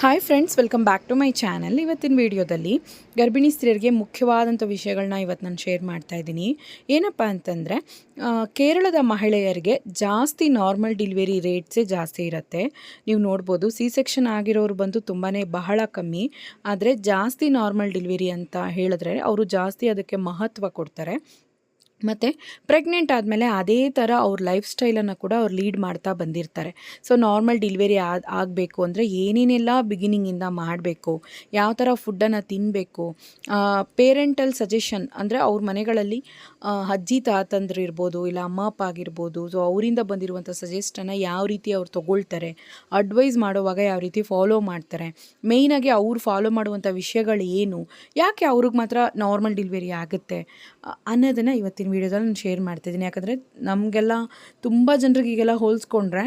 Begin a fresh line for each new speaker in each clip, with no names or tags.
Hi friends welcome back to my channel ಇವತ್ತಿನ ವಿಡಿಯೋದಲ್ಲಿ ಗರ್ಭಿಣಿ ಸ್ತ್ರೀಯರಿಗೆ ಮುಖ್ಯವಾದಂಥ ವಿಷಯಗಳನ್ನ ಇವತ್ತು ನಾನು ಶೇರ್ ಮಾಡ್ತಾ ಇದ್ದೀನಿ. ಏನಪ್ಪ ಅಂತಂದರೆ ಕೇರಳದ ಮಹಿಳೆಯರಿಗೆ ಜಾಸ್ತಿ ನಾರ್ಮಲ್ ಡಿಲಿವರಿ ರೇಟ್ಸೇ ಜಾಸ್ತಿ ಇರುತ್ತೆ. ನೀವು ನೋಡ್ಬೋದು ಸಿ ಸೆಕ್ಷನ್ ಆಗಿರೋರು ಬಂದು ತುಂಬಾ ಬಹಳ ಕಮ್ಮಿ. ಆದರೆ ಜಾಸ್ತಿ ನಾರ್ಮಲ್ ಡಿಲಿವರಿ ಅಂತ ಹೇಳಿದ್ರೆ ಅವರು ಜಾಸ್ತಿ ಅದಕ್ಕೆ ಮಹತ್ವ ಕೊಡ್ತಾರೆ. ಮತ್ತು ಪ್ರೆಗ್ನೆಂಟ್ ಆದಮೇಲೆ ಅದೇ ಥರ ಅವ್ರ ಲೈಫ್ ಸ್ಟೈಲನ್ನು ಕೂಡ ಅವ್ರು ಲೀಡ್ ಮಾಡ್ತಾ ಬಂದಿರ್ತಾರೆ. ಸೊ ನಾರ್ಮಲ್ ಡಿಲಿವರಿ ಆಗಬೇಕು ಅಂದರೆ ಏನೇನೆಲ್ಲ ಬಿಗಿನಿಂಗಿಂದ ಮಾಡಬೇಕು, ಯಾವ ಥರ ಫುಡ್ಡನ್ನು ತಿನ್ನಬೇಕು ಪೇರೆಂಟಲ್ ಸಜೆಷನ್ ಅಂದರೆ ಅವ್ರ ಮನೆಗಳಲ್ಲಿ ಅಜ್ಜಿ ತಾತಂದ್ರು ಇರ್ಬೋದು, ಇಲ್ಲ ಅಮ್ಮ, ಅಪ್ಪ ಆಗಿರ್ಬೋದು ಸೊ ಅವರಿಂದ ಬಂದಿರುವಂಥ ಸಜೆಸ್ಟನ್ನು ಯಾವ ರೀತಿ ಅವ್ರು ತೊಗೊಳ್ತಾರೆ ಅಡ್ವೈಸ್ ಮಾಡುವಾಗ ಯಾವ ರೀತಿ ಫಾಲೋ ಮಾಡ್ತಾರೆ ಮೇಯ್ನಾಗಿ ಅವ್ರು ಫಾಲೋ ಮಾಡುವಂಥ ವಿಷಯಗಳು ಏನು ಯಾಕೆ ಅವ್ರಿಗೆ ಮಾತ್ರ ನಾರ್ಮಲ್ ಡಿಲಿವರಿ ಆಗುತ್ತೆ ಅನ್ನೋದನ್ನು ಇವತ್ತಿನ ವೀಡಿಯೋದಲ್ಲಿ ನಾನು ಶೇರ್ ಮಾಡ್ತಿದ್ದೀನಿ. ಯಾಕಂದರೆ ನಮಗೆಲ್ಲ ತುಂಬ ಜನರಿಗೆ ಈಗೆಲ್ಲ ಹೋಲಿಸ್ಕೊಂಡ್ರೆ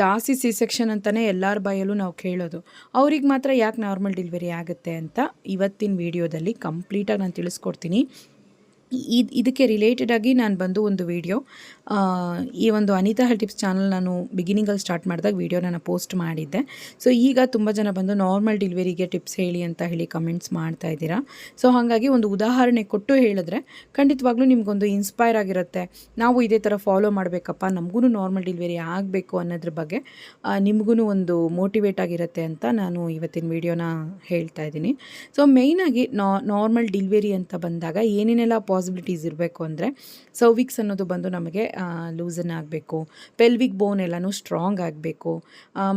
ಜಾಸ್ತಿ ಸಿ ಸೆಕ್ಷನ್ ಅಂತಲೇ ಎಲ್ಲರ ಬಾಯಲ್ಲೂ ನಾವು ಕೇಳೋದು. ಅವ್ರಿಗೆ ಮಾತ್ರ ಯಾಕೆ ನಾರ್ಮಲ್ ಡೆಲಿವರಿ ಆಗುತ್ತೆ ಅಂತ ಇವತ್ತಿನ ವೀಡಿಯೋದಲ್ಲಿ ಕಂಪ್ಲೀಟಾಗಿ ನಾನು ತಿಳಿಸ್ಕೊಡ್ತೀನಿ. ಇದು, ಇದಕ್ಕೆ ರಿಲೇಟೆಡ್ ಆಗಿ ನಾನು ಬಂದು ಒಂದು ವಿಡಿಯೋ ಈ ಒಂದು ಅನಿತಾ ಹಲ್ ಟಿಪ್ಸ್ ಚಾನಲ್ ನಾನು ಬಿಗಿನಿಂಗಲ್ಲಿ ಸ್ಟಾರ್ಟ್ ಮಾಡಿದಾಗ ವೀಡಿಯೋ ನಾನು ಪೋಸ್ಟ್ ಮಾಡಿದ್ದೆ. ಸೊ ಈಗ ತುಂಬ ಜನ ಬಂದು ನಾರ್ಮಲ್ ಡಿಲಿವರಿಗೆ ಟಿಪ್ಸ್ ಹೇಳಿ ಅಂತ ಹೇಳಿ ಕಮೆಂಟ್ಸ್ ಮಾಡ್ತಾ ಇದ್ದೀರಾ. ಸೊ ಹಾಗಾಗಿ ಒಂದು ಉದಾಹರಣೆ ಕೊಟ್ಟು ಹೇಳಿದ್ರೆ ಖಂಡಿತವಾಗ್ಲೂ ನಿಮಗೊಂದು ಇನ್ಸ್ಪೈರ್ ಆಗಿರುತ್ತೆ. ನಾವು ಇದೇ ಥರ ಫಾಲೋ ಮಾಡಬೇಕಪ್ಪ ನಮಗೂ ನಾರ್ಮಲ್ ಡಿಲಿವರಿ ಆಗಬೇಕು ಅನ್ನೋದ್ರ ಬಗ್ಗೆ ನಿಮಗೂ ಒಂದು ಮೋಟಿವೇಟ್ ಆಗಿರುತ್ತೆ ಅಂತ ನಾನು ಇವತ್ತಿನ ವೀಡಿಯೋನ ಹೇಳ್ತಾ ಇದ್ದೀನಿ. ಸೊ ಮೇಯ್ನಾಗಿ ನಾರ್ಮಲ್ ಡಿಲಿವರಿ ಅಂತ ಬಂದಾಗ ಏನೇನೆಲ್ಲ ಪಾಸಿಬಿಲಿಟೀಸ್ ಇರಬೇಕು ಅಂದರೆ ಸರ್ವಿಕ್ಸ್ ಅನ್ನೋದು ಬಂದು ನಮಗೆ ಲೂಸನ್ ಆಗಬೇಕು. ಪೆಲ್ವಿಕ್ ಬೋನ್ ಎಲ್ಲನೂ ಸ್ಟ್ರಾಂಗ್ ಆಗಬೇಕು.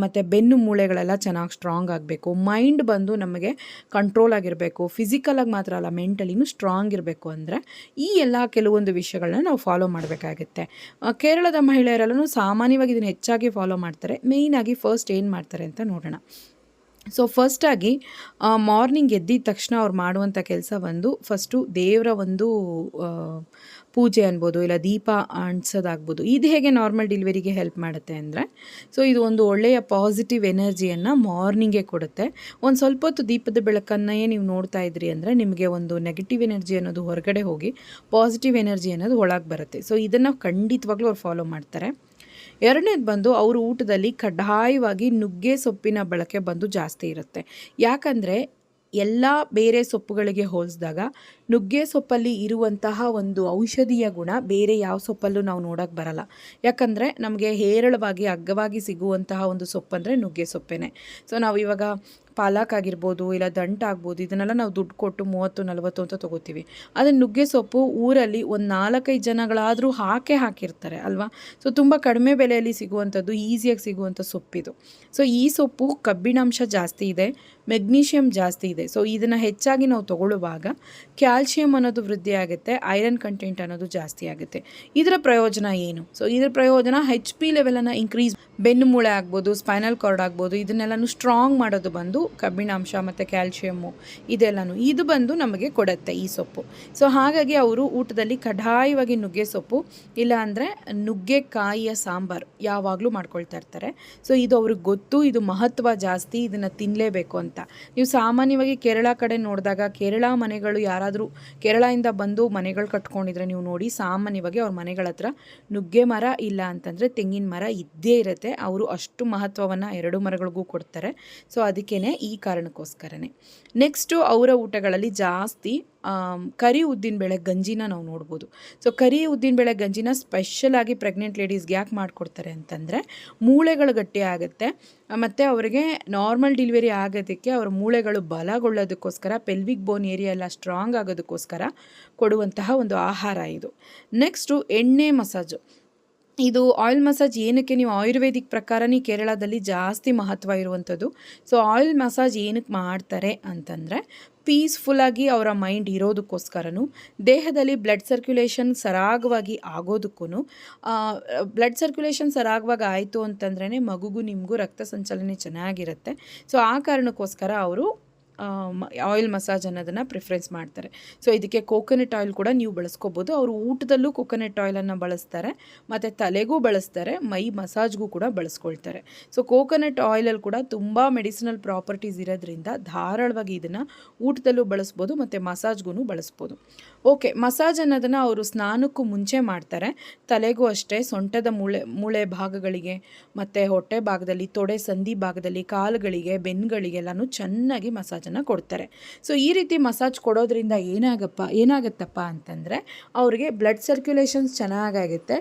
ಮತ್ತು ಬೆನ್ನು ಮೂಳೆಗಳೆಲ್ಲ ಚೆನ್ನಾಗಿ ಸ್ಟ್ರಾಂಗ್ ಆಗಬೇಕು. ಮೈಂಡ್ ಬಂದು ನಮಗೆ ಕಂಟ್ರೋಲ್ ಆಗಿರಬೇಕು. ಫಿಸಿಕಲಾಗಿ ಮಾತ್ರ ಅಲ್ಲ ಮೆಂಟಲಿನೂ ಸ್ಟ್ರಾಂಗ್ ಇರಬೇಕು ಅಂದರೆ ಈ ಎಲ್ಲ ಕೆಲವೊಂದು ವಿಷಯಗಳನ್ನ ನಾವು ಫಾಲೋ ಮಾಡಬೇಕಾಗುತ್ತೆ. ಕೇರಳದ ಮಹಿಳೆಯರೆಲ್ಲೂ ಸಾಮಾನ್ಯವಾಗಿ ಇದನ್ನು ಹೆಚ್ಚಾಗಿ ಫಾಲೋ ಮಾಡ್ತಾರೆ. ಮೇಯ್ನಾಗಿ ಫಸ್ಟ್ ಏನು ಮಾಡ್ತಾರೆ ಅಂತ ನೋಡೋಣ. ಸೊ ಫಸ್ಟಾಗಿ ಮಾರ್ನಿಂಗ್ ಎದ್ದಿದ ತಕ್ಷಣ ಅವ್ರು ಮಾಡುವಂಥ ಕೆಲಸ ಒಂದು ಫಸ್ಟು ದೇವರ ಒಂದು ಪೂಜೆ ಅನ್ಬೋದು, ಇಲ್ಲ ದೀಪ ಅಂಟಿಸೋದಾಗ್ಬೋದು. ಇದು ಹೇಗೆ ನಾರ್ಮಲ್ ಡಿಲಿವರಿಗೆ ಹೆಲ್ಪ್ ಮಾಡುತ್ತೆ ಅಂದರೆ ಸೊ ಇದು ಒಂದು ಒಳ್ಳೆಯ ಪಾಸಿಟಿವ್ ಎನರ್ಜಿಯನ್ನು ಮಾರ್ನಿಂಗೇ ಕೊಡುತ್ತೆ. ಒಂದು ಸ್ವಲ್ಪ ಹೊತ್ತು ದೀಪದ ಬೆಳಕನ್ನೇ ನೀವು ನೋಡ್ತಾ ಇದ್ರಿ ಅಂದರೆ, ನಿಮಗೆ ಒಂದು ನೆಗೆಟಿವ್ ಎನರ್ಜಿ ಅನ್ನೋದು ಹೊರಗಡೆ ಹೋಗಿ ಪಾಸಿಟಿವ್ ಎನರ್ಜಿ ಅನ್ನೋದು ಒಳಗೆ ಬರುತ್ತೆ. ಸೊ ಇದನ್ನು ಖಂಡಿತವಾಗ್ಲೂ ಅವ್ರು ಫಾಲೋ ಮಾಡ್ತಾರೆ. ಎರಡನೇದು ಬಂದು ಅವ್ರ ಊಟದಲ್ಲಿ ಕಡ್ಡಾಯವಾಗಿ ನುಗ್ಗೆ ಸೊಪ್ಪಿನ ಬಳಕೆ ಬಂದು ಜಾಸ್ತಿ ಇರುತ್ತೆ. ಯಾಕಂದರೆ ಎಲ್ಲ ಬೇರೆ ಸೊಪ್ಪುಗಳಿಗೆ ಹೋಲಿಸಿದಾಗ ನುಗ್ಗೆ ಸೊಪ್ಪಲ್ಲಿ ಇರುವಂತಹ ಒಂದು ಔಷಧೀಯ ಗುಣ ಬೇರೆ ಯಾವ ಸೊಪ್ಪಲ್ಲೂ ನಾವು ನೋಡೋಕ್ಕೆ ಬರಲ್ಲ. ಯಾಕಂದರೆ ನಮಗೆ ಹೇರಳವಾಗಿ, ಅಗ್ಗವಾಗಿ ಸಿಗುವಂತಹ ಒಂದು ಸೊಪ್ಪಂದರೆ ನುಗ್ಗೆ ಸೊಪ್ಪೇನೆ. ಸೊ ನಾವು ಇವಾಗ ಪಾಲಕ್ ಆಗಿರ್ಬೋದು ಇಲ್ಲ ದಂಟ ಆಗ್ಬೋದು, ಇದನ್ನೆಲ್ಲ ನಾವು ದುಡ್ಡು ಕೊಟ್ಟು ಮೂವತ್ತು, ನಲವತ್ತು ಅಂತ ತೊಗೋತೀವಿ. ಆದರೆ ನುಗ್ಗೆ ಸೊಪ್ಪು ಊರಲ್ಲಿ ಒಂದು ನಾಲ್ಕೈದು ಜನಗಳಾದರೂ ಹಾಕೇ ಹಾಕಿರ್ತಾರೆ, ಅಲ್ವಾ? ಸೊ ತುಂಬ ಕಡಿಮೆ ಬೆಲೆಯಲ್ಲಿ ಸಿಗುವಂಥದ್ದು, ಈಸಿಯಾಗಿ ಸಿಗುವಂಥ ಸೊಪ್ಪಿದು. ಸೊ ಈ ಸೊಪ್ಪು ಕಬ್ಬಿಣಾಂಶ ಜಾಸ್ತಿ ಇದೆ, ಮೆಗ್ನೀಷಿಯಂ ಜಾಸ್ತಿ ಇದೆ. ಸೊ ಇದನ್ನು ಹೆಚ್ಚಾಗಿ ನಾವು ತಗೊಳ್ಳುವಾಗ ಕ್ಯಾಲ್ಶಿಯಂ ಅನ್ನೋದು ವೃದ್ಧಿ ಆಗುತ್ತೆ, ಐರನ್ ಕಂಟೆಂಟ್ ಅನ್ನೋದು ಜಾಸ್ತಿ ಆಗುತ್ತೆ. ಇದರ ಪ್ರಯೋಜನ ಏನು? ಸೊ ಇದರ ಪ್ರಯೋಜನ ಹೆಚ್ ಪಿ ಲೆವೆಲನ್ನು ಇನ್ಕ್ರೀಸ್ ಬೆನ್ನು ಮೂಳೆ ಆಗ್ಬೋದು ಸ್ಪೈನಲ್ ಕಾರ್ಡ್ ಆಗ್ಬೋದು, ಇದನ್ನೆಲ್ಲನೂ ಸ್ಟ್ರಾಂಗ್ ಮಾಡೋದು ಬಂದು ಕಬ್ಬಿಣಾಂಶ ಮತ್ತು ಕ್ಯಾಲ್ಶಿಯಮ್ಮು ಇದೆಲ್ಲನೂ ಇದು ಬಂದು ನಮಗೆ ಕೊಡುತ್ತೆ ಈ ಸೊಪ್ಪು. ಸೊ ಹಾಗಾಗಿ ಅವರು ಊಟದಲ್ಲಿ ಕಡ್ಡಾಯವಾಗಿ ನುಗ್ಗೆ ಸೊಪ್ಪು, ಇಲ್ಲ ಅಂದರೆ ನುಗ್ಗೆಕಾಯಿಯ ಸಾಂಬಾರು ಯಾವಾಗಲೂ ಮಾಡ್ಕೊಳ್ತಾ ಇರ್ತಾರೆ. ಸೊ ಇದು ಅವ್ರಿಗೆ ಗೊತ್ತು, ಇದು ಮಹತ್ವ ಜಾಸ್ತಿ, ಇದನ್ನು ತಿನ್ನಲೇಬೇಕು ಅಂತ. ನೀವು ಸಾಮಾನ್ಯವಾಗಿ ಕೇರಳ ಕಡೆ ನೋಡಿದಾಗ, ಕೇರಳ ಮನೆಗಳು ಯಾರಾದರೂ ಕೇರಳದಿಂದ ಬಂದು ಮನೆಗಳು ಕಟ್ಕೊಂಡಿದ್ರೆ ನೀವು ನೋಡಿ, ಸಾಮಾನ್ಯವಾಗಿ ಅವ್ರ ಮನೆಗಳ ಹತ್ರ ನುಗ್ಗೆ ಮರ ಇಲ್ಲ ಅಂತಂದರೆ ತೆಂಗಿನ ಮರ ಇದ್ದೇ ಇರುತ್ತೆ. ಅವರು ಅಷ್ಟು ಮಹತ್ವವನ್ನು ಎರಡು ಮರಗಳಿಗೂ ಕೊಡ್ತಾರೆ. ಸೊ ಅದಕ್ಕೇ ಈ ಕಾರಣಕ್ಕೋಸ್ಕರನೇ. ನೆಕ್ಸ್ಟು ಅವರ ಊಟಗಳಲ್ಲಿ ಜಾಸ್ತಿ ಕರಿ ಉದ್ದಿನಬೇಳೆ ಗಂಜಿನ ನಾವು ನೋಡ್ಬೋದು. ಸೊ ಕರಿ ಉದ್ದಿನಬೇಳೆ ಗಂಜಿನ ಸ್ಪೆಷಲಾಗಿ ಪ್ರೆಗ್ನೆಂಟ್ ಲೇಡೀಸ್ಗೆ ಯಾಕೆ ಮಾಡಿಕೊಡ್ತಾರೆ ಅಂತಂದರೆ, ಮೂಳೆಗಳು ಗಟ್ಟಿ ಆಗುತ್ತೆ. ಮತ್ತು ಅವರಿಗೆ ನಾರ್ಮಲ್ ಡಿಲಿವರಿ ಆಗೋದಕ್ಕೆ ಅವರ ಮೂಳೆಗಳು ಬಲಗೊಳ್ಳೋದಕ್ಕೋಸ್ಕರ ಪೆಲ್ವಿಕ್ ಬೋನ್ ಏರಿಯಾ ಎಲ್ಲ ಸ್ಟ್ರಾಂಗ್ ಆಗೋದಕ್ಕೋಸ್ಕರ ಕೊಡುವಂತಹ ಒಂದು ಆಹಾರ ಇದು. ನೆಕ್ಸ್ಟು ಎಣ್ಣೆ ಮಸಾಜು. ಇದು ಆಯಿಲ್ ಮಸಾಜ್ ಏನಕ್ಕೆ ನೀವು ಆಯುರ್ವೇದಿಕ್ ಪ್ರಕಾರನೇ ಕೇರಳದಲ್ಲಿ ಜಾಸ್ತಿ ಮಹತ್ವ ಇರುವಂಥದ್ದು? ಸೊ ಆಯಿಲ್ ಮಸಾಜ್ ಏನಕ್ಕೆ ಮಾಡ್ತಾರೆ ಅಂತಂದರೆ ಪೀಸ್ಫುಲ್ಲಾಗಿ ಅವರ ಮೈಂಡ್ ಇರೋದಕ್ಕೋಸ್ಕರನೂ, ದೇಹದಲ್ಲಿ ಬ್ಲಡ್ ಸರ್ಕ್ಯುಲೇಷನ್ ಸರಾಗವಾಗಿ ಆಗೋದಕ್ಕೂ ಬ್ಲಡ್ ಸರ್ಕ್ಯುಲೇಷನ್ ಸರಾಗವಾಗಿ ಆಯಿತು ಅಂತಂದ್ರೇ ಮಗುಗೂ ನಿಮಗೂ ರಕ್ತ ಸಂಚಲನೆ ಚೆನ್ನಾಗಿರುತ್ತೆ. ಸೊ ಆ ಕಾರಣಕ್ಕೋಸ್ಕರ ಅವರು ಆಯಿಲ್ ಮಸಾಜ್ ಅನ್ನೋದನ್ನು ಪ್ರಿಫರೆನ್ಸ್ ಮಾಡ್ತಾರೆ. ಸೊ ಇದಕ್ಕೆ ಕೋಕೋನಟ್ ಆಯಿಲ್ ಕೂಡ ನೀವು ಬಳಸ್ಕೋಬೋದು. ಅವರು ಊಟದಲ್ಲೂ ಕೋಕೋನಟ್ ಆಯಿಲನ್ನು ಬಳಸ್ತಾರೆ. ಮತ್ತು ತಲೆಗೂ ಬಳಸ್ತಾರೆ. ಮೈ ಮಸಾಜ್ಗೂ ಕೂಡ ಬಳಸ್ಕೊಳ್ತಾರೆ. ಸೊ ಕೋಕೋನಟ್ ಆಯಿಲಲ್ಲಿ ಕೂಡ ತುಂಬ ಮೆಡಿಸಿನಲ್ ಪ್ರಾಪರ್ಟೀಸ್ ಇರೋದ್ರಿಂದ ಧಾರಾಳವಾಗಿ ಇದನ್ನು ಊಟದಲ್ಲೂ ಬಳಸ್ಬೋದು, ಮತ್ತು ಮಸಾಜ್ಗೂ ಬಳಸ್ಬೋದು. ಓಕೆ, ಮಸಾಜ್ ಅನ್ನೋದನ್ನು ಅವರು ಸ್ನಾನಕ್ಕೂ ಮುಂಚೆ ಮಾಡ್ತಾರೆ. ತಲೆಗೂ ಅಷ್ಟೇ, ಸೊಂಟದ ಮೂಳೆ ಮೂಳೆ ಭಾಗಗಳಿಗೆ, ಮತ್ತು ಹೊಟ್ಟೆ ಭಾಗದಲ್ಲಿ, ತೊಡೆ ಸಂಧಿ ಭಾಗದಲ್ಲಿ, ಕಾಲುಗಳಿಗೆ ಬೆನ್ನುಗಳಿಗೆಲ್ಲನೂ ಚೆನ್ನಾಗಿ ಮಸಾಜನ್ನು ಕೊಡ್ತಾರೆ. ಸೊ, ಈ ರೀತಿ ಮಸಾಜ್ ಕೊಡೋದ್ರಿಂದ ಏನಾಗಪ್ಪ, ಏನಾಗುತ್ತಪ್ಪ ಅಂತಂದರೆ, ಅವರಿಗೆ ಬ್ಲಡ್ ಸರ್ಕ್ಯುಲೇಷನ್ಸ್ ಚೆನ್ನಾಗಾಗುತ್ತೆ.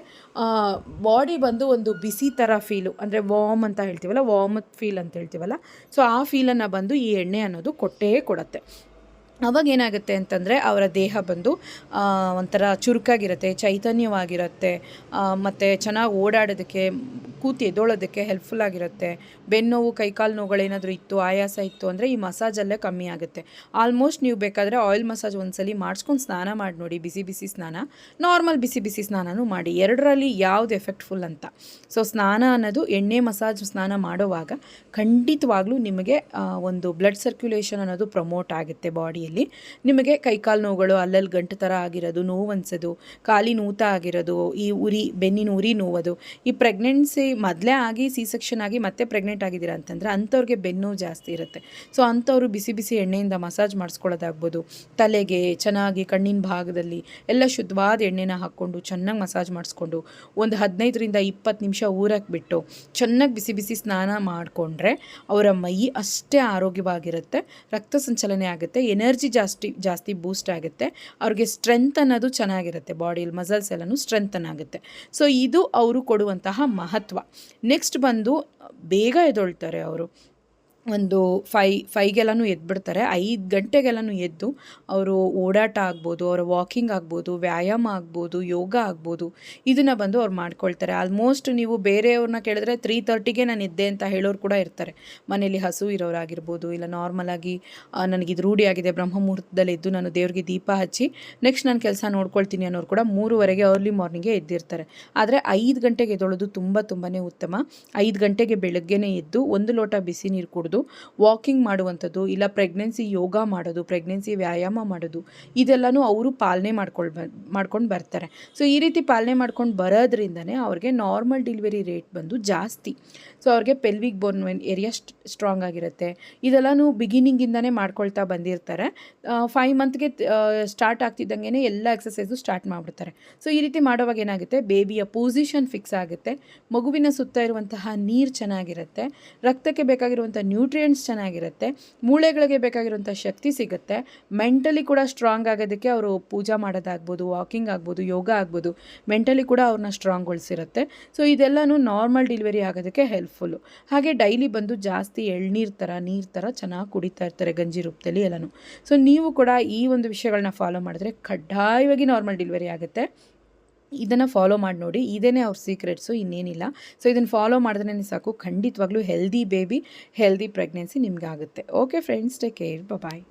ಬಾಡಿ ಬಂದು ಒಂದು ಬಿಸಿ ಥರ ಫೀಲು, ಅಂದರೆ ವಾಮ್ ಅಂತ ಹೇಳ್ತೀವಲ್ಲ ವಾಮ್ ಫೀಲ್ ಅಂತ ಹೇಳ್ತೀವಲ್ಲ, ಸೊ, ಆ ಫೀಲನ್ನು ಬಂದು ಈ ಎಣ್ಣೆ ಅನ್ನೋದು ಕೊಟ್ಟೇ ಕೊಡುತ್ತೆ. ಅವಾಗ ಏನಾಗುತ್ತೆ ಅಂತಂದರೆ ಅವರ ದೇಹ ಬಂದು ಒಂಥರ ಚುರುಕಾಗಿರುತ್ತೆ ಚೈತನ್ಯವಾಗಿರುತ್ತೆ ಮತ್ತು ಚೆನ್ನಾಗಿ ಓಡಾಡೋದಕ್ಕೆ ಕೂತು ಎದ್ದೋಳೋದಕ್ಕೆ ಹೆಲ್ಪ್ಫುಲ್ ಆಗಿರುತ್ತೆ. ಬೆನ್ನೋವು ಕೈಕಾಲು ನೋವುಗಳೇನಾದರೂ ಇತ್ತು, ಆಯಾಸ ಇತ್ತು ಅಂದರೆ ಈ ಮಸಾಜಲ್ಲೇ ಕಮ್ಮಿ ಆಗುತ್ತೆ. ಆಲ್ಮೋಸ್ಟ್ ನೀವು ಬೇಕಾದರೆ ಆಯಿಲ್ ಮಸಾಜ್ ಒಂದ್ಸಲಿ ಮಾಡಿಸ್ಕೊಂಡು ಸ್ನಾನ ಮಾಡಿ ನೋಡಿ, ಬಿಸಿ ಬಿಸಿ ಸ್ನಾನ. ನಾರ್ಮಲ್ ಬಿಸಿ ಬಿಸಿ ಸ್ನಾನನೂ ಮಾಡಿ. ಎರಡರಲ್ಲಿ ಯಾವುದು ಎಫೆಕ್ಟ್ಫುಲ್ ಅಂತ. ಸೊ ಸ್ನಾನ ಅನ್ನೋದು ಎಣ್ಣೆ ಮಸಾಜ್ ಸ್ನಾನ ಮಾಡುವಾಗ ಖಂಡಿತವಾಗ್ಲೂ ನಿಮಗೆ ಒಂದು ಬ್ಲಡ್ ಸರ್ಕ್ಯುಲೇಷನ್ ಅನ್ನೋದು ಪ್ರಮೋಟ್ ಆಗುತ್ತೆ ಬಾಡಿಯಲ್ಲಿ ನಿಮಗೆ ಕೈಕಾಲು ನೋವುಗಳು, ಅಲ್ಲಲ್ಲಿ ಗಂಟು ಥರ ಆಗಿರೋದು, ನೋವು ಅನ್ಸೋದು, ಕಾಲಿನ ಊತ ಆಗಿರೋದು, ಈ ಉರಿ, ಬೆನ್ನಿನ ಉರಿ ನೋವೋದು, ಈ ಪ್ರೆಗ್ನೆನ್ಸಿ ಮೊದಲೇ ಆಗಿ ಸಿ ಸೆಕ್ಷನ್ ಆಗಿ ಮತ್ತೆ ಪ್ರೆಗ್ನೆಂಟ್ ಆಗಿದ್ದೀರಾ ಅಂತಂದರೆ ಅಂಥವ್ರಿಗೆ ಬೆನ್ನು ಜಾಸ್ತಿ ಇರುತ್ತೆ. ಸೊ ಅಂಥವ್ರು ಬಿಸಿ ಬಿಸಿ ಎಣ್ಣೆಯಿಂದ ಮಸಾಜ್ ಮಾಡಿಸ್ಕೊಳ್ಳೋದಾಗ್ಬೋದು. ತಲೆಗೆ ಚೆನ್ನಾಗಿ ಕಣ್ಣಿನ ಭಾಗದಲ್ಲಿ ಎಲ್ಲ ಶುದ್ಧವಾದ ಎಣ್ಣೆನ ಹಾಕ್ಕೊಂಡು ಚೆನ್ನಾಗಿ ಮಸಾಜ್ ಮಾಡಿಸ್ಕೊಂಡು ಒಂದು ಹದಿನೈದರಿಂದ ಇಪ್ಪತ್ತು ನಿಮಿಷ ಊರಕ್ಕೆ ಬಿಟ್ಟು ಚೆನ್ನಾಗಿ ಬಿಸಿ ಬಿಸಿ ಸ್ನಾನ ಮಾಡಿಕೊಂಡ್ರೆ ಅವರ ಮೈ ಅಷ್ಟೇ ಆರೋಗ್ಯವಾಗಿರುತ್ತೆ, ರಕ್ತ ಸಂಚಲನೆ ಆಗುತ್ತೆ ಎನರ್ಜಿ ಜಾಸ್ತಿ ಜಾಸ್ತಿ ಬೂಸ್ಟ್ ಆಗುತ್ತೆ, ಅವ್ರಿಗೆ ಸ್ಟ್ರೆಂತ್ ಅನ್ನೋದು ಚೆನ್ನಾಗಿರುತ್ತೆ. ಬಾಡಿಯಲ್ಲಿ ಮಸಲ್ಸ್ ಎಲ್ಲನೂ ಸ್ಟ್ರೆಂತನ್ ಆಗುತ್ತೆ ಸೊ ಇದು ಅವರು ಕೊಡುವಂತಹ ಮಹತ್ವ. ನೆಕ್ಸ್ಟ್ ಬಂದು ಬೇಗ ಎದ್ದೊಳ್ತಾರೆ ಅವರು. ಒಂದು ಫೈ, ಫೈಗೆಲ್ಲನೂ ಎದ್ಬಿಡ್ತಾರೆ. ಐದು ಗಂಟೆಗೆಲ್ಲನೂ ಎದ್ದು ಅವರು ಓಡಾಟ ಆಗ್ಬೋದು, ಅವರ ವಾಕಿಂಗ್ ಆಗ್ಬೋದು, ವ್ಯಾಯಾಮ ಆಗ್ಬೋದು, ಯೋಗ ಆಗ್ಬೋದು, ಇದನ್ನು ಬಂದು ಅವ್ರು ಮಾಡ್ಕೊಳ್ತಾರೆ. ಆಲ್ಮೋಸ್ಟ್ ನೀವು ಬೇರೆಯವ್ರನ್ನ ಕೇಳಿದ್ರೆ ತ್ರೀ ತರ್ಟಿಗೆ ನಾನು ಎದ್ದೆ ಅಂತ ಹೇಳೋರು ಕೂಡ ಇರ್ತಾರೆ. ಮನೇಲಿ ಹಸು ಇರೋರಾಗಿರ್ಬೋದು, ಇಲ್ಲ ನಾರ್ಮಲಾಗಿ ನನಗೆ ನನಗಿದು ರೂಢಿ ಆಗಿದೆ ಬ್ರಹ್ಮ ಮುಹೂರ್ತದಲ್ಲಿ ಎದ್ದು ನಾನು ದೇವ್ರಿಗೆ ದೀಪ ಹಚ್ಚಿ ನೆಕ್ಸ್ಟ್ ನಾನು ಕೆಲಸ ನೋಡ್ಕೊಳ್ತೀನಿ ಅನ್ನೋರು ಕೂಡ ಮೂರುವರೆಗೆ ಅರ್ಲಿ ಮಾರ್ನಿಂಗೇ ಎದ್ದಿರ್ತಾರೆ. ಆದರೆ ಐದು ಗಂಟೆಗೆ ಎದ್ದೊಳೋದು ತುಂಬ ತುಂಬಾ ಉತ್ತಮ. ಐದು ಗಂಟೆಗೆ ಬೆಳಗ್ಗೆನೇ ಎದ್ದು ಒಂದು ಲೋಟ ಬಿಸಿ ನೀರು ಕುಡಿದು ವಾಕಿಂಗ್ ಮಾಡುವಂಥದ್ದು, ಇಲ್ಲ ಪ್ರೆಗ್ನೆನ್ಸಿ ಯೋಗ ಮಾಡೋದು ಪ್ರೆಗ್ನೆನ್ಸಿ ವ್ಯಾಯಾಮ ಮಾಡೋದು, ಇದೆಲ್ಲನೂ ಅವರು ಪಾಲನೆ ಮಾಡ್ಕೊಳ್ ಮಾಡ್ಕೊಂಡು ಬರ್ತಾರೆ. ಸೊ ಈ ರೀತಿ ಪಾಲನೆ ಮಾಡ್ಕೊಂಡು ಬರೋದ್ರಿಂದನೇ ಅವ್ರಿಗೆ ನಾರ್ಮಲ್ ಡೆಲಿವರಿ ರೇಟ್ ಬಂದು ಜಾಸ್ತಿ. ಸೊ ಅವ್ರಿಗೆ ಪೆಲ್ವಿಕ್ ಬೋನ್ ಏರಿಯಾ ಸ್ಟ್ರಾಂಗ್ ಆಗಿರುತ್ತೆ. ಇದೆಲ್ಲನೂ ಬಿಗಿನಿಂಗಿಂದನೇ ಮಾಡ್ಕೊಳ್ತಾ ಬಂದಿರ್ತಾರೆ. ಫೈವ್ ಮಂತ್ಗೆ ಸ್ಟಾರ್ಟ್ ಆಗ್ತಿದ್ದಂಗೆ ಎಲ್ಲ ಎಕ್ಸಸೈಸು ಸ್ಟಾರ್ಟ್ ಮಾಡಿಬಿಡ್ತಾರೆ. ಸೊ ಈ ರೀತಿ ಮಾಡೋವಾಗ ಏನಾಗುತ್ತೆ? ಬೇಬಿಯ ಪೊಸಿಷನ್ ಫಿಕ್ಸ್ ಆಗುತ್ತೆ. ಮಗುವಿನ ಸುತ್ತ ಇರುವಂತಹ ನೀರು ಚೆನ್ನಾಗಿರುತ್ತೆ. ರಕ್ತಕ್ಕೆ ಬೇಕಾಗಿರುವಂಥ ನ್ಯೂಟ್ರಿಯೆಂಟ್ಸ್ ಚೆನ್ನಾಗಿರುತ್ತೆ, ಮೂಳೆಗಳಿಗೆ ಬೇಕಾಗಿರುವಂಥ ಶಕ್ತಿ ಸಿಗುತ್ತೆ, ಮೆಂಟಲಿ ಕೂಡ ಸ್ಟ್ರಾಂಗ್ ಆಗೋದಕ್ಕೆ ಅವರು ಪೂಜೆ ಮಾಡೋದಾಗ್ಬೋದು, ವಾಕಿಂಗ್ ಆಗ್ಬೋದು, ಯೋಗ ಆಗ್ಬೋದು, ಮೆಂಟಲಿ ಕೂಡ ಅವ್ರನ್ನ ಸ್ಟ್ರಾಂಗ್ಗೊಳಿಸಿರುತ್ತೆ ಸೊ ಇದೆಲ್ಲನೂ ನಾರ್ಮಲ್ ಡೆಲಿವರಿ ಆಗೋದಕ್ಕೆ ಹೆಲ್ಪ್ಫುಲ್ಲು. ಹಾಗೆ ಡೈಲಿ ಬಂದು ಜಾಸ್ತಿ ಎಳ್ನೀರು ಥರ, ನೀರು ಥರ ಚೆನ್ನಾಗಿ ಕುಡಿತಾ ಇರ್ತಾರೆ ಗಂಜಿ ರೂಪದಲ್ಲಿ ಎಲ್ಲನೂ. ಸೊ ನೀವು ಕೂಡ ಈ ಒಂದು ವಿಷಯಗಳನ್ನ ಫಾಲೋ ಮಾಡಿದ್ರೆ ಕಡ್ಡಾಯವಾಗಿ ನಾರ್ಮಲ್ ಡೆಲಿವರಿ ಆಗುತ್ತೆ. ಇದನ್ನು ಫಾಲೋ ಮಾಡಿ ನೋಡಿ. ಇದೇನೇ ಅವ್ರ ಸೀಕ್ರೆಟ್ಸು ಇನ್ನೇನಿಲ್ಲ. ಸೊ ಇದನ್ನು ಫಾಲೋ ಮಾಡಿದ್ರೆ ಸಾಕು. ಖಂಡಿತವಾಗ್ಲೂ ಹೆಲ್ದಿ ಬೇಬಿ ಹೆಲ್ದಿ ಪ್ರೆಗ್ನೆನ್ಸಿ ನಿಮ್ಗೆ ಆಗುತ್ತೆ okay friends take care bye